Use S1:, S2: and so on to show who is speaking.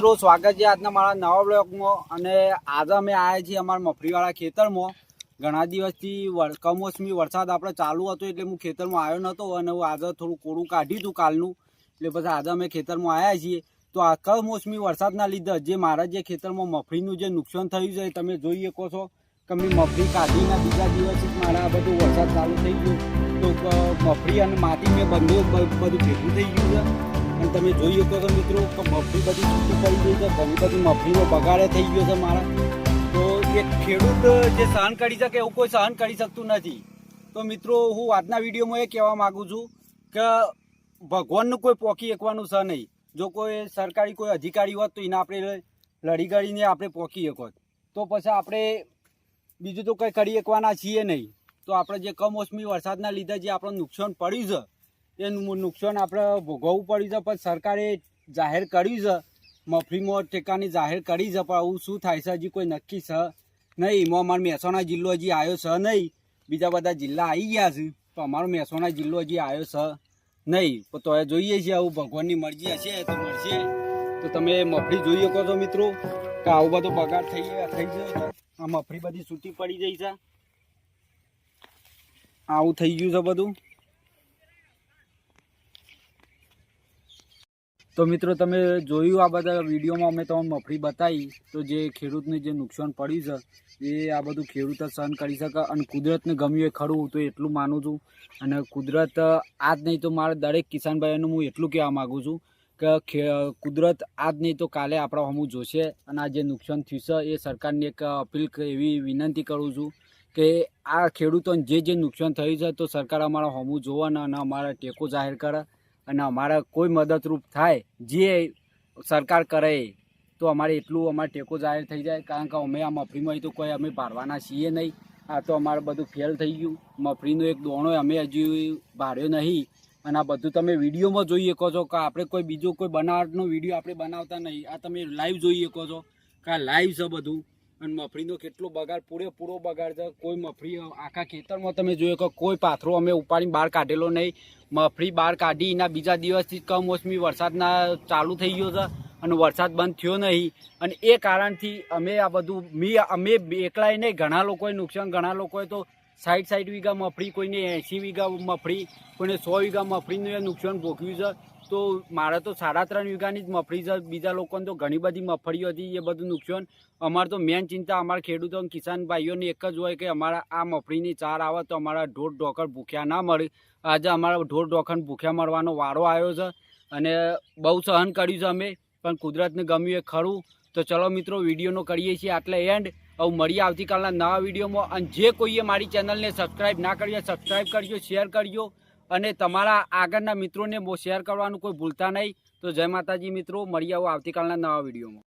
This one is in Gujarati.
S1: મિત્રો, સ્વાગત છે આજના મારા નવા બ્લોગમાં. અને આજે અમે આવ્યા છીએ અમારા મફરીવાળા ખેતરમાં. ઘણા દિવસથી કમોસમી વરસાદ આપણે ચાલુ હતો એટલે હું ખેતરમાં આવ્યો નહોતો અને હું આજે થોડું કોરું કાઢ્યું હતું કાલનું. એટલે પછી આજે અમે ખેતરમાં આવ્યા છીએ. તો આ કમોસમી વરસાદના લીધે જે મારા જે ખેતરમાં મફળીનું જે નુકસાન થયું છે તમે જોઈ શકો છો કે મેં મફળી કાઢીના બીજા દિવસે મારા બધું વરસાદ ચાલુ થઈ ગયો. તો મફળી અને માટી મેં બંને બધું ભેગું થઈ ગયું છે. અને તમે જોઈ શકો છો મિત્રો કે મફળી બધી છૂટી પડી ગઈ છે. ઘણી બધી મફળીનો બગાડે થઈ ગયો છે મારા. તો એક ખેડૂત જે સહન કરી શકે એવું કોઈ સહન કરી શકતું નથી. તો મિત્રો, હું આજના વિડીયોમાં એ કહેવા માગું છું કે ભગવાનનું કોઈ પોકી એકવાનું છે નહીં. જો કોઈ સરકારી કોઈ અધિકારી હોત તો એને આપણે લડી ગળીને આપણે પોકી શકોત તો પછી આપણે બીજું તો કંઈ કરી શકવાના છીએ નહીં. તો આપણે જે કમોસમી વરસાદના લીધે જે આપણું નુકસાન પડ્યું છે એ નુકસાન આપણે ભોગવવું પડ્યું છે, પણ સરકારે જાહેર કર્યું છે. મફળીમાં ટેકાની જાહેર કરી છે, પણ આવું શું થાય છે, હજી કોઈ નક્કી છે નહીં. એમાં અમારો મહેસાણા જિલ્લો હજી આવ્યો છે નહીં. બીજા બધા જિલ્લા આવી ગયા છે, તો અમારો મહેસાણા જિલ્લો હજી આવ્યો છે નહીં. તો તોય જોઈએ છીએ આવું ભગવાનની મરજી હશે તો મળશે. તો તમે મફળી જોઈ શકો છો મિત્રો, કે આવું બધો બગાડ થઈ થઈ ગયો છે. આ મફળી બધી સૂટી પડી ગઈ છે. આવું થઈ ગયું છે બધું. તો મિત્રો તમે જોયું આ બધા વિડીયોમાં અમે તમને મફળી બતાવી. તો જે ખેડૂતને જે નુકસાન પડ્યું છે, એ આ બધું ખેડૂત સહન કરી શકે અને કુદરતને ગમ્યું એ ખરું તો એટલું માનું છું. અને કુદરત, આજ નહીં તો મારા દરેક કિસાનભાઈઓનું હું એટલું કહેવા માગું છું કે કુદરત આજ નહીં તો કાલે આપણા હમું જોશે. અને આ જે નુકસાન થયું છે, એ સરકારને એક અપીલ એવી વિનંતી કરું છું કે આ ખેડૂતોને જે જે નુકસાન થયું છે, તો સરકાર અમારા હમું જોવાના અને અમારા ટેકો જાહેર કરે. અને અમારા કોઈ મદદરૂપ થાય, જે સરકાર કરે, તો અમારે એટલું અમારે ટેકો જાહેર થઈ જાય. કારણ કે અમે આ મફરીમાં તો કોઈ અમે ભારવાના છીએ નહીં. આ તો અમારે બધું ફેલ થઈ ગયું. મફરીનું એક દોણો અમે હજુ ભાર્યો નહીં. અને આ બધું તમે વિડીયોમાં જોઈ શકો છો કે આપણે કોઈ બીજો કોઈ બનાવટનો વીડિયો આપણે બનાવતા નહીં. આ તમે લાઈવ જોઈ શકો છો કે લાઈવ છે બધું. અને મફળીનો કેટલો બગાડ, પૂરેપૂરો બગાડ છે. કોઈ મફળી આખા ખેતરમાં તમે જોયો કે કોઈ પાથરો અમે ઉપાડીને બહાર કાઢેલો નહીં. મફળી બહાર કાઢી એના બીજા દિવસથી કમોસમી વરસાદના ચાલુ થઈ ગયો છે અને વરસાદ બંધ થયો નહીં. અને એ કારણથી અમે આ બધું, મી, અમે એકલાય નહીં, ઘણા લોકોએ નુકસાન, ઘણા લોકોએ તો સાઠ સાઠ વીઘા મફળી કોઈને એંસી વીઘા મફળી, કોઈને સો વીઘા મફળીનું નુકસાન ભોગવ્યું છે. તો મારે તો સાડા ત્રણ વીઘાની જ મફળી છે. બીજા લોકોને તો ઘણી બધી મફળીઓ હતી, એ બધું નુકસાન. અમારે તો મેન ચિંતા અમારા ખેડૂતો કિસાન ભાઈઓની એક જ હોય કે અમારા આ મફળીની ચાર આવે તો અમારા ઢોર ઢોકર ભૂખ્યા ના મળે. આજે અમારા ઢોર ઢોકર ભૂખ્યા મળવાનો વારો આવ્યો છે અને બહુ સહન કર્યું છે અમે. પણ કુદરતને ગમ્યું એ ખરું. તો ચલો મિત્રો, વિડીયોનો કરીએ છીએ આટલે એન્ડ હવે મળીએ આવતીકાલના નવા વિડીયોમાં. અને જે કોઈએ મારી ચેનલને સબસ્ક્રાઈબ ના કરી હોય સબસ્ક્રાઈબ કરજો શેર કરજો. અને તમારા આગળના મિત્રોને બહુ શેર કરવાનું કોઈ ભૂલતા નહીં. તો જય માતાજી મિત્રો, મળીએ આવો આવતીકાલના નવા વિડીયોમાં.